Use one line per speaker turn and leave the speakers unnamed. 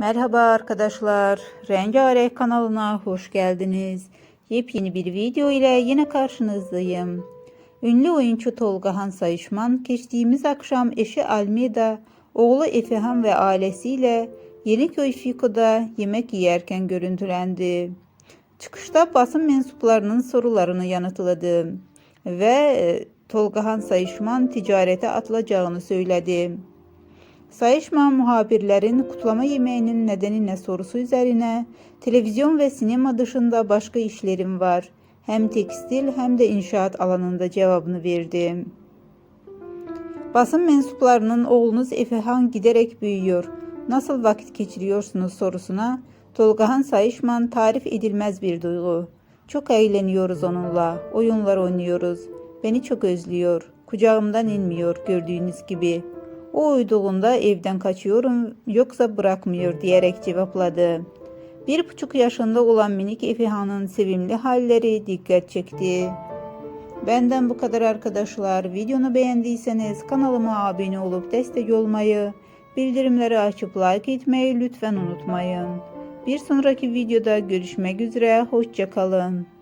Merhaba arkadaşlar. Rengarenk kanalına hoş geldiniz. Yepyeni bir video ile yine karşınızdayım. Ünlü oyuncu Tolga Han Sayışman geçtiğimiz akşam eşi Almeda, oğlu Efehan ve ailesiyle Yeniköy Fiko'da yemek yerken görüntülendi. Çıkışta basın mensuplarının sorularını yanıtladı ve e, Tolga Han Sayışman ticarete atılacağını söyledi. Sayışman muhabirlerin kutlama yemeğinin nedeni ne sorusu üzerine televizyon ve sinema dışında başka işlerim var. Hem tekstil hem de inşaat alanında cevabını verdi. Basın mensuplarının oğlunuz Efehan giderek büyüyor. Nasıl vakit geçiriyorsunuz sorusuna Tolgahan Sayışman tarif edilmez bir duygu. Çok eğleniyoruz onunla. Oyunlar oynuyoruz. Beni çok özlüyor. Kucağımdan inmiyor gördüğünüz gibi. O uyduğunda evden kaçıyorum yoksa bırakmıyor diyerek cevapladı. Bir buçuk yaşında olan minik Efehan'ın sevimli halleri dikkat çekti. Benden bu kadar arkadaşlar. Videonu beğendiyseniz kanalıma abone olup destek olmayı, bildirimleri açıp like etmeyi lütfen unutmayın. Bir sonraki videoda görüşmek üzere. Hoşçakalın.